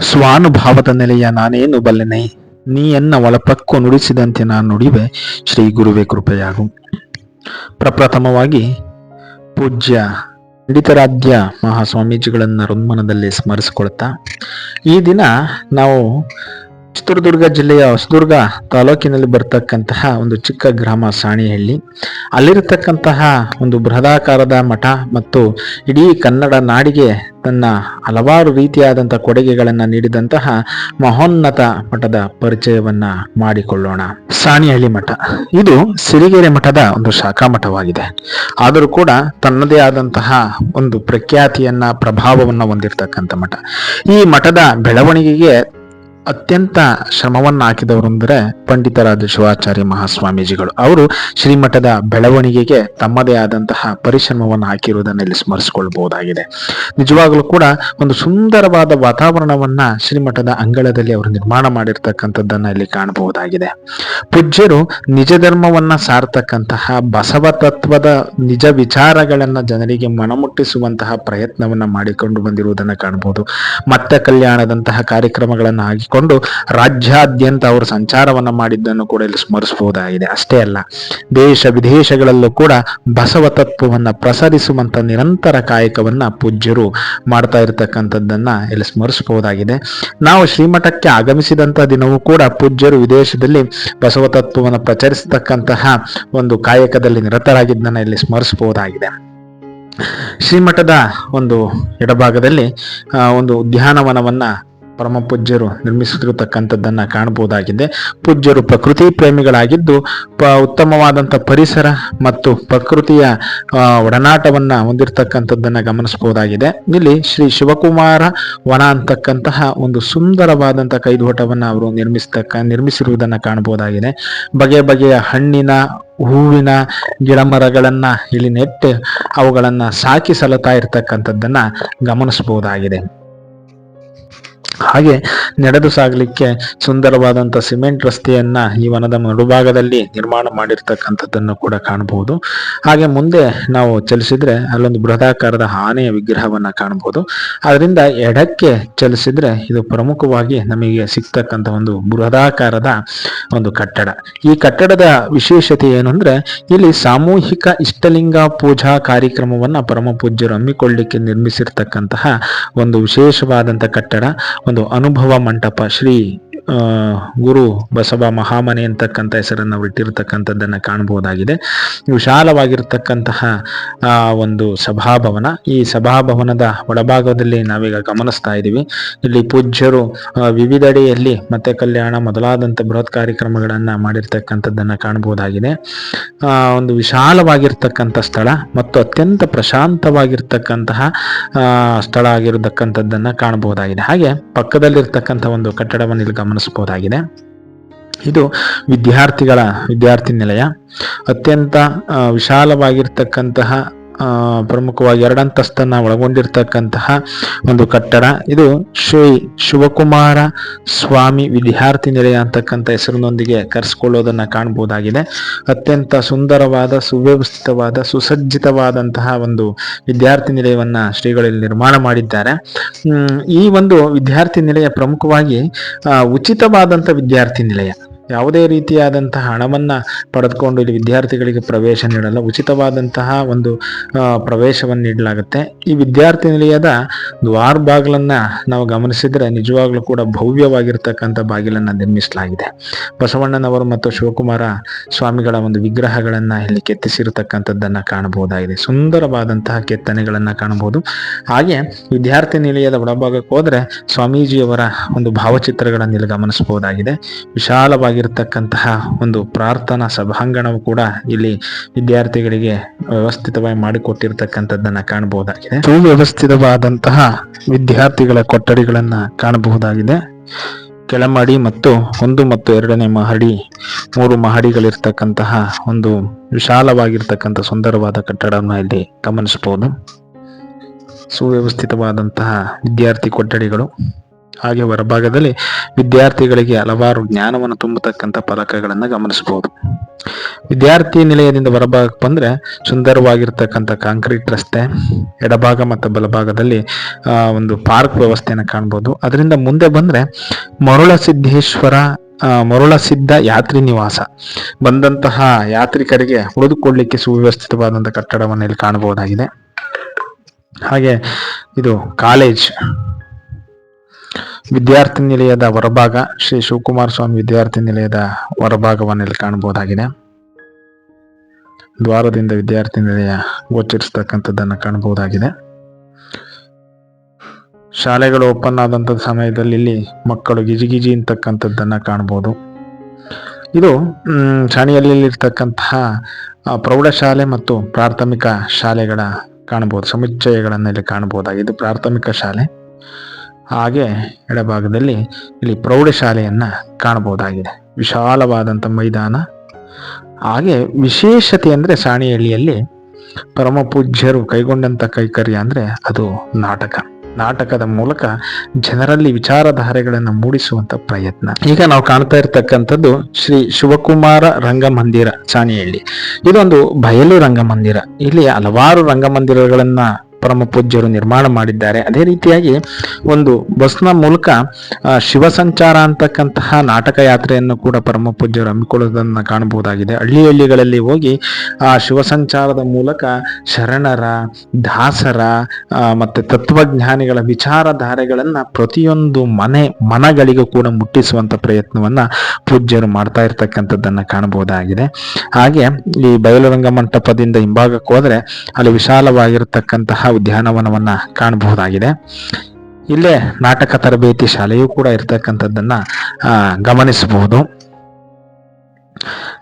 ಸ್ವಾನುಭಾವದ ನೆಲೆಯ ನಾನೇನು ಬಲ್ಲೆನೆ? ನೀಯನ್ನ ಒಳಪಕ್ಕು ನುಡಿಸಿದಂತೆ ನಾನು ನುಡಿವೆ, ಶ್ರೀ ಗುರುವೆ ಕೃಪೆಯಾಗು. ಪ್ರಪ್ರಥಮವಾಗಿ, ಪೂಜ್ಯ ಪಂಡಿತರಾಧ್ಯ ಮಹಾಸ್ವಾಮೀಜಿಗಳನ್ನು ರುನ್ಮನದಲ್ಲಿ ಸ್ಮರಿಸಿಕೊಳ್ತಾ, ಈ ದಿನ ನಾವು ಚಿತ್ರದುರ್ಗ ಜಿಲ್ಲೆಯ ಹೊಸದುರ್ಗ ತಾಲೂಕಿನಲ್ಲಿ ಬರ್ತಕ್ಕಂತಹ ಒಂದು ಚಿಕ್ಕ ಗ್ರಾಮ ಸಾಣಿಹಳ್ಳಿ. ಅಲ್ಲಿರತಕ್ಕಂತಹ ಒಂದು ಬೃಹದಾಕಾರದ ಮಠ ಮತ್ತು ಇಡೀ ಕನ್ನಡ ನಾಡಿಗೆ ತನ್ನ ಹಲವಾರು ರೀತಿಯಾದಂಥ ಕೊಡುಗೆಗಳನ್ನು ನೀಡಿದಂತಹ ಮಹೋನ್ನತ ಮಠದ ಪರಿಚಯವನ್ನ ಮಾಡಿಕೊಳ್ಳೋಣ. ಸಾಣಿಹಳ್ಳಿ ಮಠ. ಇದು ಸಿರಿಗೆರೆ ಮಠದ ಒಂದು ಶಾಖಾ ಮಠವಾಗಿದೆ. ಆದರೂ ಕೂಡ ತನ್ನದೇ ಆದಂತಹ ಒಂದು ಪ್ರಖ್ಯಾತಿಯನ್ನ, ಪ್ರಭಾವವನ್ನ ಹೊಂದಿರತಕ್ಕಂಥ ಮಠ. ಈ ಮಠದ ಬೆಳವಣಿಗೆಗೆ ಅತ್ಯಂತ ಶ್ರಮವನ್ನ ಹಾಕಿದವರು ಅಂದರೆ ಪಂಡಿತರಾದ ಶಿವಾಚಾರ್ಯ ಮಹಾಸ್ವಾಮೀಜಿಗಳು. ಅವರು ಶ್ರೀಮಠದ ಬೆಳವಣಿಗೆಗೆ ತಮ್ಮದೇ ಆದಂತಹ ಪರಿಶ್ರಮವನ್ನು ಹಾಕಿರುವುದನ್ನು ಇಲ್ಲಿ ಸ್ಮರಿಸಿಕೊಳ್ಬಹುದಾಗಿದೆ ನಿಜವಾಗಲೂ ಕೂಡ ಒಂದು ಸುಂದರವಾದ ವಾತಾವರಣವನ್ನ ಶ್ರೀಮಠದ ಅಂಗಳದಲ್ಲಿ ಅವರು ನಿರ್ಮಾಣ ಮಾಡಿರ್ತಕ್ಕಂಥದ್ದನ್ನ ಇಲ್ಲಿ ಕಾಣಬಹುದಾಗಿದೆ. ಪೂಜ್ಯರು ನಿಜ ಧರ್ಮವನ್ನ ಸಾರ್ತಕ್ಕಂತಹ ಬಸವ ತತ್ವದ ನಿಜ ವಿಚಾರಗಳನ್ನ ಜನರಿಗೆ ಮನಮುಟ್ಟಿಸುವಂತಹ ಪ್ರಯತ್ನವನ್ನ ಮಾಡಿಕೊಂಡು ಬಂದಿರುವುದನ್ನು ಕಾಣಬಹುದು. ಮತ್ತೆ ಕಲ್ಯಾಣದಂತಹ ಕಾರ್ಯಕ್ರಮಗಳನ್ನು ಕೊಂಡು ರಾಜ್ಯಾದ್ಯಂತ ಅವರು ಸಂಚಾರವನ್ನು ಮಾಡಿದ್ದನ್ನು ಕೂಡ ಇಲ್ಲಿ ಸ್ಮರಿಸಬಹುದಾಗಿದೆ. ಅಷ್ಟೇ ಅಲ್ಲ, ದೇಶ ವಿದೇಶಗಳಲ್ಲೂ ಕೂಡ ಬಸವ ತತ್ವವನ್ನು ಪ್ರಸರಿಸುವಂತ ನಿರಂತರ ಕಾಯಕವನ್ನ ಪೂಜ್ಯರು ಮಾಡ್ತಾ ಇರತಕ್ಕಂಥದ್ದನ್ನ ಇಲ್ಲಿ ಸ್ಮರಿಸಬಹುದಾಗಿದೆ. ನಾವು ಶ್ರೀಮಠಕ್ಕೆ ಆಗಮಿಸಿದಂತ ದಿನವೂ ಕೂಡ ಪೂಜ್ಯರು ವಿದೇಶದಲ್ಲಿ ಬಸವ ತತ್ವವನ್ನು ಪ್ರಚರಿಸತಕ್ಕಂತಹ ಒಂದು ಕಾಯಕದಲ್ಲಿ ನಿರತರಾಗಿದ್ದನ್ನ ಇಲ್ಲಿ ಸ್ಮರಿಸಬಹುದಾಗಿದೆ. ಶ್ರೀಮಠದ ಒಂದು ಎಡಭಾಗದಲ್ಲಿ ಒಂದು ಉದ್ಯಾನವನವನ್ನ ಪರಮ ಪೂಜ್ಯರು ನಿರ್ಮಿಸಿರತಕ್ಕಂಥದ್ದನ್ನ ಕಾಣಬಹುದಾಗಿದೆ. ಪೂಜ್ಯರು ಪ್ರಕೃತಿ ಪ್ರೇಮಿಗಳಾಗಿದ್ದು, ಪ, ಉತ್ತಮವಾದಂಥ ಪರಿಸರ ಮತ್ತು ಪ್ರಕೃತಿಯ ಒಡನಾಟವನ್ನು ಹೊಂದಿರತಕ್ಕಂಥದ್ದನ್ನ ಗಮನಿಸಬಹುದಾಗಿದೆ. ಇಲ್ಲಿ ಶ್ರೀ ಶಿವಕುಮಾರ ವನ ಅಂತಕ್ಕಂತಹ ಒಂದು ಸುಂದರವಾದಂಥ ಕೈದೋಟವನ್ನು ಅವರು ನಿರ್ಮಿಸ್ತಕ್ಕ, ನಿರ್ಮಿಸಿರುವುದನ್ನ ಕಾಣಬಹುದಾಗಿದೆ. ಬಗೆ ಬಗೆಯ ಹಣ್ಣಿನ, ಹೂವಿನ ಗಿಡ ಮರಗಳನ್ನ ಇಲ್ಲಿ ನೆಟ್ಟು ಅವುಗಳನ್ನು ಸಾಕಿ ಸಲತಾ ಇರತಕ್ಕಂಥದ್ದನ್ನು ಗಮನಿಸಬಹುದಾಗಿದೆ. ಹಾಗೆ ನಡೆದು ಸಾಗಲಿಕ್ಕೆ ಸುಂದರವಾದಂಥ ಸಿಮೆಂಟ್ ರಸ್ತೆಯನ್ನ ಈ ವನದ ನಡುಭಾಗದಲ್ಲಿ ನಿರ್ಮಾಣ ಮಾಡಿರ್ತಕ್ಕಂಥದ್ದನ್ನು ಕೂಡ ಕಾಣಬಹುದು. ಹಾಗೆ ಮುಂದೆ ನಾವು ಚಲಿಸಿದ್ರೆ ಅಲ್ಲೊಂದು ಬೃಹದಾಕಾರದ ಆನೆಯ ವಿಗ್ರಹವನ್ನ ಕಾಣಬಹುದು. ಅದರಿಂದ ಎಡಕ್ಕೆ ಚಲಿಸಿದ್ರೆ ಇದು ಪ್ರಮುಖವಾಗಿ ನಮಗೆ ಸಿಗ್ತಕ್ಕಂಥ ಒಂದು ಬೃಹದಾಕಾರದ ಒಂದು ಕಟ್ಟಡ. ಈ ಕಟ್ಟಡದ ವಿಶೇಷತೆ ಏನಂದ್ರೆ ಇಲ್ಲಿ ಸಾಮೂಹಿಕ ಇಷ್ಟಲಿಂಗ ಪೂಜಾ ಕಾರ್ಯಕ್ರಮವನ್ನ ಪರಮ ಪೂಜ್ಯರು ಹಮ್ಮಿಕೊಳ್ಳಿಕ್ಕೆ ನಿರ್ಮಿಸಿರ್ತಕ್ಕಂತಹ ಒಂದು ವಿಶೇಷವಾದಂಥ ಕಟ್ಟಡ. ಒಂದು ಅನುಭವ ಮಂಟಪ ಶ್ರೀ ಗುರು ಬಸವ ಮಹಾಮನೆ ಅಂತಕ್ಕಂಥ ಹೆಸರನ್ನು ಇಟ್ಟಿರ್ತಕ್ಕಂಥದ್ದನ್ನು ಕಾಣಬಹುದಾಗಿದೆ ವಿಶಾಲವಾಗಿರ್ತಕ್ಕಂತಹ ಒಂದು ಸಭಾಭವನ. ಈ ಸಭಾಭವನದ ಒಳಭಾಗದಲ್ಲಿ ನಾವೀಗ ಗಮನಿಸ್ತಾ ಇದ್ದೀವಿ. ಇಲ್ಲಿ ಪೂಜ್ಯರು ವಿವಿಧೆಡೆಯಲ್ಲಿ ಮತ್ತೆ ಕಲ್ಯಾಣ ಮೊದಲಾದಂಥ ಬೃಹತ್ ಕಾರ್ಯಕ್ರಮಗಳನ್ನು ಮಾಡಿರ್ತಕ್ಕಂಥದ್ದನ್ನು ಕಾಣಬಹುದಾಗಿದೆ ಒಂದು ವಿಶಾಲವಾಗಿರ್ತಕ್ಕಂಥ ಸ್ಥಳ ಮತ್ತು ಅತ್ಯಂತ ಪ್ರಶಾಂತವಾಗಿರ್ತಕ್ಕಂತಹ ಸ್ಥಳ ಆಗಿರತಕ್ಕಂಥದ್ದನ್ನು ಕಾಣಬಹುದಾಗಿದೆ ಹಾಗೆ ಪಕ್ಕದಲ್ಲಿರ್ತಕ್ಕಂಥ ಒಂದು ಕಟ್ಟಡವನ್ನು ಇಲ್ಲಿ ಗಮನಿಸಬಹುದಾಗಿದೆ. ಇದು ವಿದ್ಯಾರ್ಥಿಗಳ ವಿದ್ಯಾರ್ಥಿ ನಿಲಯ. ಅತ್ಯಂತ ವಿಶಾಲವಾಗಿರ್ತಕ್ಕಂತಹ ಪ್ರಮುಖವಾಗಿ ಎರಡಂತಸ್ತನ್ನ ಒಳಗೊಂಡಿರ್ತಕ್ಕಂತಹ ಒಂದು ಕಟ್ಟಡ. ಇದು ಶ್ರೀ ಶಿವಕುಮಾರ ಸ್ವಾಮಿ ವಿದ್ಯಾರ್ಥಿ ನಿಲಯ ಅಂತಕ್ಕಂಥ ಹೆಸರಿನೊಂದಿಗೆ ಕರೆಸಿಕೊಳ್ಳೋದನ್ನ ಕಾಣಬಹುದಾಗಿದೆ ಅತ್ಯಂತ ಸುಂದರವಾದ, ಸುವ್ಯವಸ್ಥಿತವಾದ, ಸುಸಜ್ಜಿತವಾದಂತಹ ಒಂದು ವಿದ್ಯಾರ್ಥಿ ನಿಲಯವನ್ನ ಶ್ರೀಗಳಲ್ಲಿ ನಿರ್ಮಾಣ ಮಾಡಿದ್ದಾರೆ. ಈ ಒಂದು ವಿದ್ಯಾರ್ಥಿ ನಿಲಯ ಪ್ರಮುಖವಾಗಿ ಉಚಿತವಾದಂಥ ವಿದ್ಯಾರ್ಥಿ ನಿಲಯ. ಯಾವುದೇ ರೀತಿಯಾದಂತಹ ಹಣವನ್ನು ಪಡೆದುಕೊಂಡು ಇಲ್ಲಿ ವಿದ್ಯಾರ್ಥಿಗಳಿಗೆ ಪ್ರವೇಶ ನೀಡಲ್ಲ ಉಚಿತವಾದಂತಹ ಒಂದು ಪ್ರವೇಶವನ್ನು ನೀಡಲಾಗುತ್ತೆ. ಈ ವಿದ್ಯಾರ್ಥಿ ನಿಲಯದ ದ್ವಾರ ಬಾಗಿಲನ್ನು ನಾವು ಗಮನಿಸಿದರೆ ನಿಜವಾಗ್ಲೂ ಕೂಡ ಭವ್ಯವಾಗಿರ್ತಕ್ಕಂಥ ಬಾಗಿಲನ್ನು ನಿರ್ಮಿಸಲಾಗಿದೆ. ಬಸವಣ್ಣನವರು ಮತ್ತು ಶಿವಕುಮಾರ ಸ್ವಾಮಿಗಳ ಒಂದು ವಿಗ್ರಹಗಳನ್ನು ಇಲ್ಲಿ ಕೆತ್ತಿಸಿರತಕ್ಕಂಥದ್ದನ್ನು ಕಾಣಬಹುದಾಗಿದೆ. ಸುಂದರವಾದಂತಹ ಕೆತ್ತನೆಗಳನ್ನು ಕಾಣಬಹುದು. ಹಾಗೆ ವಿದ್ಯಾರ್ಥಿ ನಿಲಯದ ಒಳಭಾಗಕ್ಕೆ ಹೋದರೆ ಸ್ವಾಮೀಜಿಯವರ ಒಂದು ಭಾವಚಿತ್ರಗಳನ್ನು ಇಲ್ಲಿ ಗಮನಿಸಬಹುದಾಗಿದೆ. ವಿಶಾಲವಾಗಿ ಆಗಿರತಕ್ಕಂತಹ ಒಂದು ಪ್ರಾರ್ಥನಾ ಸಭಾಂಗಣವು ಕೂಡ ಇಲ್ಲಿ ವಿದ್ಯಾರ್ಥಿಗಳಿಗೆ ವ್ಯವಸ್ಥಿತವಾಗಿ ಮಾಡಿಕೊಟ್ಟಿರ್ತಕ್ಕಂಥದ್ದನ್ನ ಕಾಣಬಹುದಾಗಿದೆ. ಸುವ್ಯವಸ್ಥಿತವಾದಂತಹ ವಿದ್ಯಾರ್ಥಿಗಳ ಕೊಠಡಿಗಳನ್ನ ಕಾಣಬಹುದಾಗಿದೆ. ಕೆಳಮಡಿ ಮತ್ತು ಒಂದು ಮತ್ತು ಎರಡನೇ ಮಹಡಿ, ಮೂರು ಮಹಡಿಗಳಿರ್ತಕ್ಕಂತಹ ಒಂದು ವಿಶಾಲವಾಗಿರ್ತಕ್ಕಂಥ ಸುಂದರವಾದ ಕಟ್ಟಡವನ್ನು ಇಲ್ಲಿ ಗಮನಿಸಬಹುದು. ಸುವ್ಯವಸ್ಥಿತವಾದಂತಹ ವಿದ್ಯಾರ್ಥಿ ಕೊಠಡಿಗಳು. ಹಾಗೆ ಹೊರಭಾಗದಲ್ಲಿ ವಿದ್ಯಾರ್ಥಿಗಳಿಗೆ ಹಲವಾರು ಜ್ಞಾನವನ್ನು ತುಂಬತಕ್ಕಂಥ ಫಲಕಗಳನ್ನು ಗಮನಿಸಬಹುದು. ವಿದ್ಯಾರ್ಥಿ ನಿಲಯದಿಂದ ಹೊರಭಾಗಕ್ಕೆ ಬಂದ್ರೆ ಸುಂದರವಾಗಿರ್ತಕ್ಕಂಥ ಕಾಂಕ್ರೀಟ್ ರಸ್ತೆ ಎಡಭಾಗ ಮತ್ತು ಬಲಭಾಗದಲ್ಲಿ ಒಂದು ಪಾರ್ಕ್ ವ್ಯವಸ್ಥೆಯನ್ನು ಕಾಣ್ಬೋದು. ಅದರಿಂದ ಮುಂದೆ ಬಂದ್ರೆ ಮರುಳ ಸಿದ್ದೇಶ್ವರ ಆ, ಮರುಳ ಸಿದ್ಧ ಯಾತ್ರಿ ನಿವಾಸ. ಬಂದಂತಹ ಯಾತ್ರಿಕರಿಗೆ ಉಳಿದುಕೊಳ್ಳಿಕ್ಕೆ ಸುವ್ಯವಸ್ಥಿತವಾದಂತಹ ಕಟ್ಟಡವನ್ನು ಇಲ್ಲಿ ಕಾಣಬಹುದಾಗಿದೆ. ಹಾಗೆ ಇದು ಕಾಲೇಜ್. ವಿದ್ಯಾರ್ಥಿ ನಿಲಯದ ಹೊರಭಾಗ ಶ್ರೀ ಶಿವಕುಮಾರ ಸ್ವಾಮಿ ವಿದ್ಯಾರ್ಥಿ ನಿಲಯದ ಹೊರಭಾಗವನ್ನು ಇಲ್ಲಿ ಕಾಣಬಹುದಾಗಿದೆ. ದ್ವಾರದಿಂದ ವಿದ್ಯಾರ್ಥಿ ನಿಲಯ ಗೋಚರಿಸ್ತಕ್ಕಂಥದ್ದನ್ನು ಕಾಣಬಹುದಾಗಿದೆ. ಶಾಲೆಗಳು ಓಪನ್ ಆದಂಥ ಸಮಯದಲ್ಲಿ ಇಲ್ಲಿ ಮಕ್ಕಳು ಗಿಜಿಗಿಜಿ ಅಂತಕ್ಕಂಥದ್ದನ್ನ ಕಾಣಬಹುದು. ಇದು ಶಾಣಿಯಲ್ಲಿರ್ತಕ್ಕಂತಹ ಪ್ರೌಢಶಾಲೆ ಮತ್ತು ಪ್ರಾಥಮಿಕ ಶಾಲೆಗಳ ಕಾಣಬಹುದು. ಸಮುಚ್ಚಯಗಳನ್ನು ಇಲ್ಲಿ ಕಾಣಬಹುದಾಗಿದೆ. ಪ್ರಾಥಮಿಕ ಶಾಲೆ. ಹಾಗೆ ಎಡಭಾಗದಲ್ಲಿ ಇಲ್ಲಿ ಪ್ರೌಢಶಾಲೆಯನ್ನು ಕಾಣಬಹುದಾಗಿದೆ. ವಿಶಾಲವಾದಂಥ ಮೈದಾನ. ಹಾಗೆ ವಿಶೇಷತೆ ಅಂದ್ರೆ ಸಾಣಿಹಳ್ಳಿಯಲ್ಲಿ ಪರಮ ಪೂಜ್ಯರು ಕೈಗೊಂಡಂತ ಕೈಕರ್ಯ ಅಂದ್ರೆ ಅದು ನಾಟಕ. ನಾಟಕದ ಮೂಲಕ ಜನರಲ್ಲಿ ವಿಚಾರಧಾರೆಗಳನ್ನು ಮೂಡಿಸುವಂತ ಪ್ರಯತ್ನ. ಈಗ ನಾವು ಕಾಣ್ತಾ ಇರ್ತಕ್ಕಂಥದ್ದು ಶ್ರೀ ಶಿವಕುಮಾರ ರಂಗಮಂದಿರ, ಸಾಣಿಹಳ್ಳಿ. ಇದೊಂದು ಬಯಲು ರಂಗಮಂದಿರ. ಇಲ್ಲಿ ಹಲವಾರು ರಂಗಮಂದಿರಗಳನ್ನ ಪರಮ ಪೂಜ್ಯರು ನಿರ್ಮಾಣ ಮಾಡಿದ್ದಾರೆ. ಅದೇ ರೀತಿಯಾಗಿ ಒಂದು ಬಸ್ನ ಮೂಲಕ ಶಿವ ಸಂಚಾರ ಅಂತಕ್ಕಂತಹ ನಾಟಕ ಯಾತ್ರೆಯನ್ನು ಕೂಡ ಪರಮ ಪೂಜ್ಯರು ಹಮ್ಮಿಕೊಳ್ಳುವುದನ್ನು ಕಾಣಬಹುದಾಗಿದೆ. ಹಳ್ಳಿ ಹಳ್ಳಿಗಳಲ್ಲಿ ಹೋಗಿ, ಆ ಶಿವ ಸಂಚಾರದ ಮೂಲಕ ಶರಣರ, ದಾಸರ ಮತ್ತು ತತ್ವಜ್ಞಾನಿಗಳ ವಿಚಾರಧಾರೆಗಳನ್ನು ಪ್ರತಿಯೊಂದು ಮನೆ, ಮನಗಳಿಗೂ ಕೂಡ ಮುಟ್ಟಿಸುವಂತ ಪ್ರಯತ್ನವನ್ನ ಪೂಜ್ಯರು ಮಾಡ್ತಾ ಇರ್ತಕ್ಕಂಥದ್ದನ್ನ ಕಾಣಬಹುದಾಗಿದೆ. ಹಾಗೆ ಈ ಬಯಲುರಂಗ ಮಂಟಪದಿಂದ ಹಿಂಭಾಗಕ್ಕೆ ಹೋದರೆ ಅಲ್ಲಿ ವಿಶಾಲವಾಗಿರತಕ್ಕಂತಹ ಉದ್ಯಾನವನವನ್ನ ಕಾಣಬಹುದಾಗಿದೆ. ಇಲ್ಲೇ ನಾಟಕ ತರಬೇತಿ ಶಾಲೆಯೂ ಕೂಡ ಇರ್ತಕ್ಕಂಥದ್ದನ್ನ ಗಮನಿಸಬಹುದು.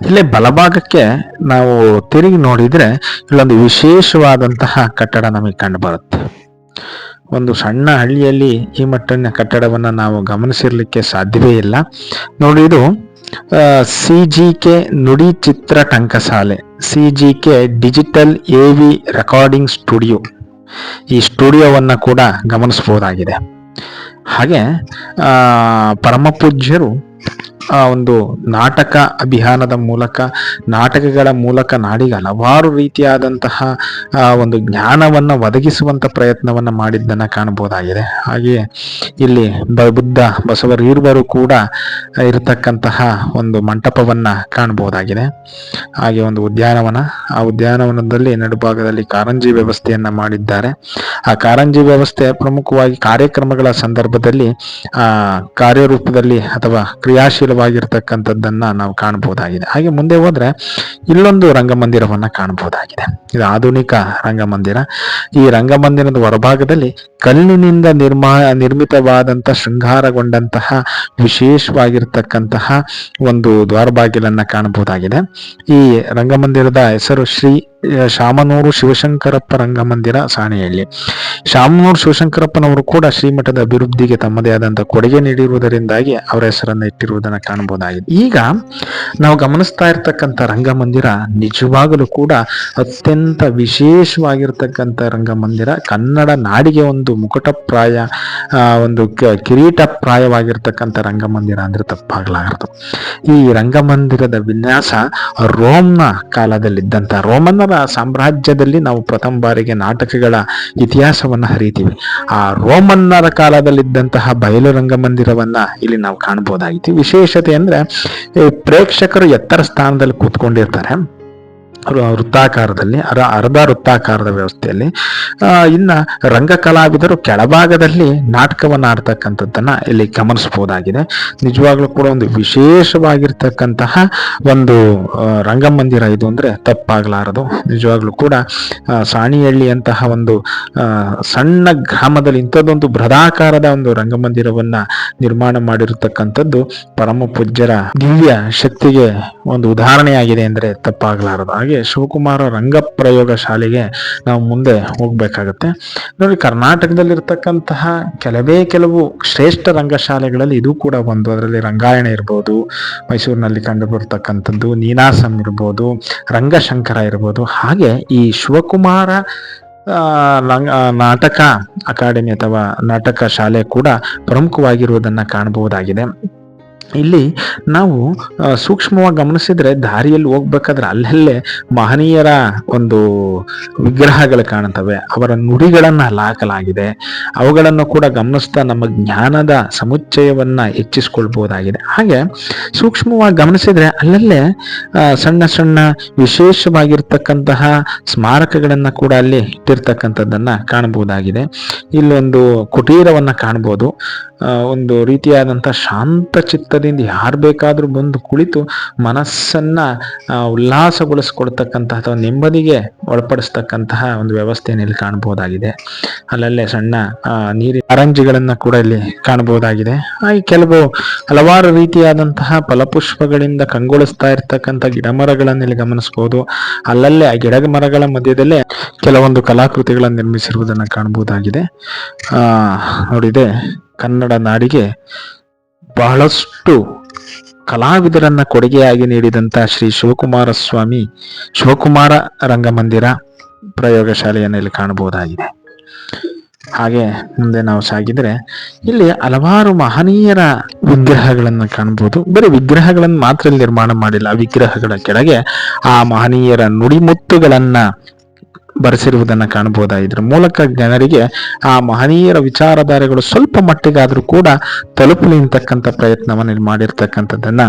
ಇಲ್ಲೇ ಬಲಭಾಗಕ್ಕೆ ನಾವು ತಿರುಗಿ ನೋಡಿದ್ರೆ ಇಲ್ಲೊಂದು ವಿಶೇಷವಾದಂತಹ ಕಟ್ಟಡ ನಮಗೆ ಕಂಡು ಬರುತ್ತೆ. ಒಂದು ಸಣ್ಣ ಹಳ್ಳಿಯಲ್ಲಿ ಈ ಮಟ್ಟಿನ ಕಟ್ಟಡವನ್ನ ನಾವು ಗಮನಿಸಿರ್ಲಿಕ್ಕೆ ಸಾಧ್ಯವೇ ಇಲ್ಲ. ನೋಡಿ ಇದು ಸಿ ಜಿ ಕೆ ನುಡಿ ಚಿತ್ರ ಟಂಕಸಾಲೆ, C G K digital A V recording studio. ಈ ಸ್ಟುಡಿಯೋವನ್ನು ಕೂಡ ಗಮನಿಸಬಹುದಾಗಿದೆ ಹಾಗೆ ಪರಮಪೂಜ್ಯರು ಒಂದು ನಾಟಕ ಅಭಿಯಾನದ ಮೂಲಕ ನಾಟಕಗಳ ಮೂಲಕ ನಾಡಿಗೆ ಹಲವಾರು ರೀತಿಯಾದಂತಹ ಆ, ಒಂದು ಜ್ಞಾನವನ್ನು ಒದಗಿಸುವಂತ ಪ್ರಯತ್ನವನ್ನ ಮಾಡಿದ್ದನ್ನ ಕಾಣಬಹುದಾಗಿದೆ. ಹಾಗೆಯೇ ಇಲ್ಲಿ ಬುದ್ಧ ಬಸವರೀರ್ವರು ಕೂಡ ಇರತಕ್ಕಂತಹ ಒಂದು ಮಂಟಪವನ್ನ ಕಾಣಬಹುದಾಗಿದೆ. ಹಾಗೆ ಒಂದು ಉದ್ಯಾನವನ ಆ ಉದ್ಯಾನವನದಲ್ಲಿ ನಡುಭಾಗದಲ್ಲಿ ಕಾರಂಜಿ ವ್ಯವಸ್ಥೆಯನ್ನ ಮಾಡಿದ್ದಾರೆ. ಆ ಕಾರಂಜಿ ವ್ಯವಸ್ಥೆ ಪ್ರಮುಖವಾಗಿ ಕಾರ್ಯಕ್ರಮಗಳ ಸಂದರ್ಭದಲ್ಲಿ ಆ ಕಾರ್ಯರೂಪದಲ್ಲಿ ಅಥವಾ ಕ್ರಿಯಾಶೀಲವಾಗಿರ್ತಕ್ಕಂಥದ್ದನ್ನ ನಾವು ಕಾಣಬಹುದಾಗಿದೆ ಹಾಗೆ ಮುಂದೆ ಹೋದ್ರೆ ಇಲ್ಲೊಂದು ರಂಗಮಂದಿರವನ್ನ ಕಾಣಬಹುದಾಗಿದೆ ಇದು ಆಧುನಿಕ ರಂಗಮಂದಿರ. ಈ ರಂಗಮಂದಿರದ ಹೊರಭಾಗದಲ್ಲಿ ಕಲ್ಲಿನಿಂದ ನಿರ್ಮಾ ನಿರ್ಮಿತವಾದಂತ ಶೃಂಗಾರಗೊಂಡಂತಹ ವಿಶೇಷವಾಗಿರ್ತಕ್ಕಂತಹ ಒಂದು ದ್ವಾರಬಾಗಿಲನ್ನ ಕಾಣಬಹುದಾಗಿದೆ. ಈ ರಂಗಮಂದಿರದ ಹೆಸರು ಶ್ರೀ ಶಾಮನೂರು ಶಿವಶಂಕರಪ್ಪ ರಂಗಮಂದಿರ ಸಾಣೆಯಲ್ಲಿ ಶಾಮನೂರು ಶಿವಶಂಕರಪ್ಪನವರು ಕೂಡ ಶ್ರೀಮಠದ ಅಭಿವೃದ್ಧಿಗೆ ತಮ್ಮದೇ ಆದಂತಹ ಕೊಡುಗೆ ನೀಡಿರುವುದರಿಂದಾಗಿ ಅವರ ಹೆಸರನ್ನ ಇಟ್ಟಿರುವುದನ್ನು ಕಾಣಬಹುದಾಗಿದೆ. ಈಗ ನಾವು ಗಮನಿಸ್ತಾ ಇರ್ತಕ್ಕಂಥ ರಂಗಮಂದಿರ ನಿಜವಾಗಲೂ ಕೂಡ ಅತ್ಯಂತ ವಿಶೇಷವಾಗಿರ್ತಕ್ಕಂಥ ರಂಗಮಂದಿರ. ಕನ್ನಡ ನಾಡಿಗೆ ಒಂದು ಮುಕುಟಪ್ರಾಯ ಪ್ರಾಯ ಒಂದು ಕಿರೀಟ ಕಿರೀಟಪ್ರಾಯವಾಗಿರ್ತಕ್ಕಂಥ ರಂಗಮಂದಿರ ಅಂದ್ರೆ ತಪ್ಪಾಗಲಾರದು. ಈ ರಂಗಮಂದಿರದ ವಿನ್ಯಾಸ ರೋಮ್ನ ಕಾಲದಲ್ಲಿದ್ದಂಥ, ರೋಮನ್ನರ ಸಾಮ್ರಾಜ್ಯದಲ್ಲಿ ನಾವು ಪ್ರಥಮ ಬಾರಿಗೆ ನಾಟಕಗಳ ಇತಿಹಾಸವನ್ನ ಹರಿತೀವಿ. ಆ ರೋಮನ್ನರ ಕಾಲದಲ್ಲಿದ್ದಂತಹ ಬಯಲು ರಂಗಮಂದಿರವನ್ನ ಇಲ್ಲಿ ನಾವು ಕಾಣಬಹುದಾಗಿತ್ತು ವಿಶೇಷತೆ ಅಂದ್ರೆ ಪ್ರೇಕ್ಷಕರು ಎತ್ತರ ಸ್ಥಾನದಲ್ಲಿ ಕೂತ್ಕೊಂಡಿರ್ತಾರೆ. ವೃತ್ತಾಕಾರದಲ್ಲಿ, ಅರ ಅರ್ಧ ವೃತ್ತಾಕಾರದ ವ್ಯವಸ್ಥೆಯಲ್ಲಿ ಇನ್ನು ರಂಗ ಕಲಾವಿದರು ಕೆಳಭಾಗದಲ್ಲಿ ನಾಟಕವನ್ನು ಆಡ್ತಕ್ಕಂಥದ್ದನ್ನ ಇಲ್ಲಿ ಗಮನಿಸಬಹುದಾಗಿದೆ. ನಿಜವಾಗ್ಲೂ ಕೂಡ ಒಂದು ವಿಶೇಷವಾಗಿರ್ತಕ್ಕಂತಹ ಒಂದು ರಂಗಮಂದಿರ ಇದು ಅಂದ್ರೆ ತಪ್ಪಾಗಲಾರದು. ನಿಜವಾಗ್ಲೂ ಕೂಡ ಸಾಣಿಹಳ್ಳಿ ಅಂತಹ ಒಂದು ಸಣ್ಣ ಗ್ರಾಮದಲ್ಲಿ ಇಂಥದ್ದೊಂದು ಬೃಹದಾಕಾರದ ಒಂದು ರಂಗಮಂದಿರವನ್ನ ನಿರ್ಮಾಣ ಮಾಡಿರತಕ್ಕಂಥದ್ದು ಪರಮ ಪೂಜ್ಯರ ದಿವ್ಯ ಶಕ್ತಿಗೆ ಒಂದು ಉದಾಹರಣೆಯಾಗಿದೆ ಅಂದ್ರೆ ತಪ್ಪಾಗಲಾರದು. ಹಾಗೆ ಶಿವಕುಮಾರ ರಂಗ ಪ್ರಯೋಗ ಶಾಲೆಗೆ ನಾವು ಮುಂದೆ ಹೋಗಬೇಕಾಗತ್ತೆ. ನೋಡಿ, ಕರ್ನಾಟಕದಲ್ಲಿರ್ತಕ್ಕಂತಹ ಕೆಲವೇ ಕೆಲವು ಶ್ರೇಷ್ಠ ರಂಗಶಾಲೆಗಳಲ್ಲಿ ಇದು ಕೂಡ ಒಂದು. ಅದರಲ್ಲಿ ರಂಗಾಯಣ ಇರ್ಬೋದು, ಮೈಸೂರಿನಲ್ಲಿ ಕಂಡು ಬರ್ತಕ್ಕಂಥದ್ದು ನೀನಾಸಂ ಇರ್ಬೋದು, ರಂಗಶಂಕರ ಇರ್ಬೋದು. ಹಾಗೆ ಈ ಶಿವಕುಮಾರ ನಾಟಕ ಅಕಾಡೆಮಿ ಅಥವಾ ನಾಟಕ ಶಾಲೆ ಕೂಡ ಪ್ರಮುಖವಾಗಿರುವುದನ್ನು ಕಾಣಬಹುದಾಗಿದೆ. ಇಲ್ಲಿ ನಾವು ಸೂಕ್ಷ್ಮವಾಗಿ ಗಮನಿಸಿದ್ರೆ ದಾರಿಯಲ್ಲಿ ಹೋಗ್ಬೇಕಾದ್ರೆ ಅಲ್ಲಲ್ಲೇ ಮಹನೀಯರ ಒಂದು ವಿಗ್ರಹಗಳು ಕಾಣುತ್ತವೆ. ಅವರ ನುಡಿಗಳನ್ನು ಹಾಕಲಾಗಿದೆ. ಅವುಗಳನ್ನು ಕೂಡ ಗಮನಿಸ್ತಾ ನಮ್ಮ ಜ್ಞಾನದ ಸಮುಚ್ಚಯವನ್ನ ಹೆಚ್ಚಿಸ್ಕೊಳ್ಬಹುದಾಗಿದೆ. ಹಾಗೆ ಸೂಕ್ಷ್ಮವಾಗಿ ಗಮನಿಸಿದ್ರೆ ಅಲ್ಲಲ್ಲೇ ಸಣ್ಣ ಸಣ್ಣ ವಿಶೇಷವಾಗಿರ್ತಕ್ಕಂತಹ ಸ್ಮಾರಕಗಳನ್ನು ಕೂಡ ಅಲ್ಲಿ ಇಟ್ಟಿರ್ತಕ್ಕಂಥದ್ದನ್ನ ಕಾಣಬಹುದಾಗಿದೆ. ಇಲ್ಲೊಂದು ಕುಟೀರವನ್ನ ಕಾಣಬಹುದು. ಆ, ಒಂದು ರೀತಿಯಾದಂಥ ಶಾಂತ ಚಿತ್ತದಿಂದ ಯಾರು ಬೇಕಾದರೂ ಬಂದು ಕುಳಿತು ಮನಸ್ಸನ್ನು ಉಲ್ಲಾಸಗೊಳಿಸ್ಕೊಡ್ತಕ್ಕಂತಹ ಅಥವಾ ನೆಮ್ಮದಿಗೆ ಒಳಪಡಿಸ್ತಕ್ಕಂತಹ ಒಂದು ವ್ಯವಸ್ಥೆಯನ್ನು ಇಲ್ಲಿ ಕಾಣಬಹುದಾಗಿದೆ. ಅಲ್ಲಲ್ಲೇ ಸಣ್ಣ ನೀರಿನ ಅರಂಜಿಗಳನ್ನು ಕೂಡ ಇಲ್ಲಿ ಕಾಣಬಹುದಾಗಿದೆ. ಹಾಗೆ ಕೆಲವು ಹಲವಾರು ರೀತಿಯಾದಂತಹ ಫಲಪುಷ್ಪಗಳಿಂದ ಕಂಗೊಳಿಸ್ತಾ ಇರ್ತಕ್ಕಂಥ ಗಿಡ ಮರಗಳನ್ನು ಇಲ್ಲಿ ಗಮನಿಸಬಹುದು. ಅಲ್ಲಲ್ಲೇ ಆ ಗಿಡ ಮರಗಳ ಮಧ್ಯದಲ್ಲೇ ಕೆಲವೊಂದು ಕಲಾಕೃತಿಗಳನ್ನು ನಿರ್ಮಿಸಿರುವುದನ್ನು ಕಾಣಬಹುದಾಗಿದೆ. ನೋಡಿದೆ. ಕನ್ನಡ ನಾಡಿಗೆ ಬಹಳಷ್ಟು ಕಲಾವಿದರನ್ನ ಕೊಡುಗೆಯಾಗಿ ನೀಡಿದಂತ ಶ್ರೀ ಶಿವಕುಮಾರ ಸ್ವಾಮಿ, ಶಿವಕುಮಾರ ರಂಗಮಂದಿರ ಪ್ರಯೋಗಶಾಲೆಯನ್ನು ಇಲ್ಲಿ ಕಾಣಬಹುದಾಗಿದೆ. ಹಾಗೆ ಮುಂದೆ ನಾವು ಸಾಗಿದ್ರೆ ಇಲ್ಲಿ ಹಲವಾರು ಮಹನೀಯರ ವಿಗ್ರಹಗಳನ್ನು ಕಾಣಬಹುದು. ಬರೀ ವಿಗ್ರಹಗಳನ್ನು ಮಾತ್ರ ನಿರ್ಮಾಣ ಮಾಡಿಲ್ಲ, ವಿಗ್ರಹಗಳ ಕೆಳಗೆ ಆ ಮಹನೀಯರ ನುಡಿಮುತ್ತುಗಳನ್ನ ಬರೆಸಿರುವುದನ್ನ ಕಾಣಬಹುದಾಗಿದೆ ಮೂಲಕ ಜನರಿಗೆ ಆ ಮಹನೀಯರ ವಿಚಾರಧಾರೆಗಳು ಸ್ವಲ್ಪ ಮಟ್ಟಿಗಾದರೂ ಕೂಡ ತಲುಪಲಿ ಅಂತಕ್ಕಂಥ ಪ್ರಯತ್ನವನ್ನು ಮಾಡಿರ್ತಕ್ಕಂಥದ್ದನ್ನ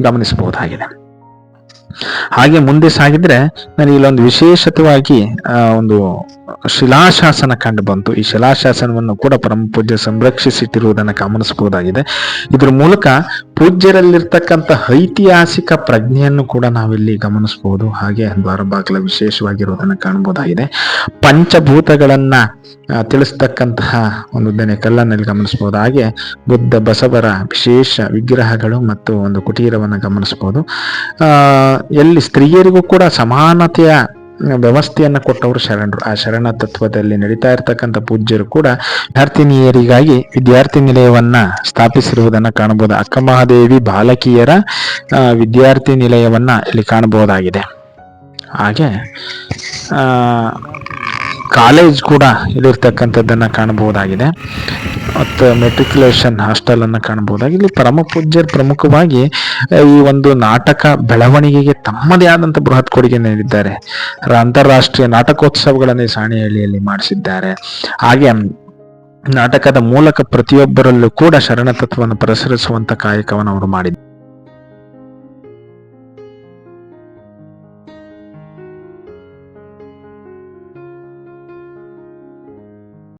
ಗಮನಿಸಬಹುದಾಗಿದೆ. ಹಾಗೆ ಮುಂದೆ ಸಾಗಿದ್ರೆ ನಾನು ಇಲ್ಲೊಂದು ವಿಶೇಷತವಾಗಿ ಒಂದು ಶಿಲಾಶಾಸನ ಕಂಡು ಬಂತು. ಈ ಶಿಲಾಶಾಸನವನ್ನು ಕೂಡ ಪರಮ ಪೂಜ್ಯ ಸಂರಕ್ಷಿಸಿಟ್ಟಿರುವುದನ್ನು ಗಮನಿಸಬಹುದಾಗಿದೆ. ಇದ್ರ ಮೂಲಕ ಪೂಜ್ಯರಲ್ಲಿರ್ತಕ್ಕಂಥ ಐತಿಹಾಸಿಕ ಪ್ರಜ್ಞೆಯನ್ನು ಕೂಡ ನಾವಿಲ್ಲಿ ಗಮನಿಸಬಹುದು. ಹಾಗೆ ದ್ವಾರ ಬಾಗಿಲ ವಿಶೇಷವಾಗಿರುವುದನ್ನು ಕಾಣಬಹುದಾಗಿದೆ. ಪಂಚಭೂತಗಳನ್ನ ತಿಳಿಸ್ತಕ್ಕಂತಹ ಒಂದು ದನೆ ಕಲ್ಲನ್ನಲ್ಲಿ ಗಮನಿಸಬಹುದು. ಹಾಗೆ ಬುದ್ಧ, ಬಸವರ ವಿಶೇಷ ವಿಗ್ರಹಗಳು ಮತ್ತು ಒಂದು ಕುಟೀರವನ್ನು ಗಮನಿಸಬಹುದು. ಎಲ್ಲಿ ಸ್ತ್ರೀಯರಿಗೂ ಕೂಡ ಸಮಾನತೆಯ ವ್ಯವಸ್ಥೆಯನ್ನ ಕೊಟ್ಟವರು ಶರಣರು. ಆ ಶರಣ ತತ್ವದಲ್ಲಿ ನಡೀತಾ ಇರ್ತಕ್ಕಂಥ ಪೂಜ್ಯರು ಕೂಡ ವಿದ್ಯಾರ್ಥಿನಿಯರಿಗಾಗಿ ವಿದ್ಯಾರ್ಥಿ ನಿಲಯವನ್ನ ಸ್ಥಾಪಿಸಿರುವುದನ್ನ ಕಾಣಬಹುದು. ಅಕ್ಕ ಮಹಾದೇವಿ ಬಾಲಕಿಯರ ವಿದ್ಯಾರ್ಥಿ ನಿಲಯವನ್ನ ಇಲ್ಲಿ ಕಾಣಬಹುದಾಗಿದೆ. ಹಾಗೆ ಕಾಲೇಜ್ ಕೂಡ ಇಲ್ಲಿರ್ತಕ್ಕಂಥದ್ದನ್ನ ಕಾಣಬಹುದಾಗಿದೆ. ಮತ್ತು ಮೆಟ್ರಿಕ್ಯುಲೇಷನ್ ಹಾಸ್ಟೆಲ್ ಅನ್ನು ಕಾಣಬಹುದಾಗಿದೆ. ಇಲ್ಲಿ ಪರಮ ಪೂಜ್ಯರು ಪ್ರಮುಖವಾಗಿ ಈ ಒಂದು ನಾಟಕ ಬೆಳವಣಿಗೆಗೆ ತಮ್ಮದೇ ಆದಂತ ಬೃಹತ್ ಕೊಡುಗೆ ನೀಡಿದ್ದಾರೆ. ಅಂತಾರಾಷ್ಟ್ರೀಯ ನಾಟಕೋತ್ಸವಗಳನ್ನು ಸಾಣಿಹಳ್ಳಿಯಲ್ಲಿ ಸಾಣೆಹಳ್ಳಿಯಲ್ಲಿ ಮಾಡಿಸಿದ್ದಾರೆ. ಹಾಗೆ, ನಾಟಕದ ಮೂಲಕ ಪ್ರತಿಯೊಬ್ಬರಲ್ಲೂ ಕೂಡ ಶರಣ ತತ್ವವನ್ನು ಪ್ರಸರಿಸುವಂತ ಕಾಯಕವನ್ನು ಅವರು ಮಾಡಿದ್ದಾರೆ.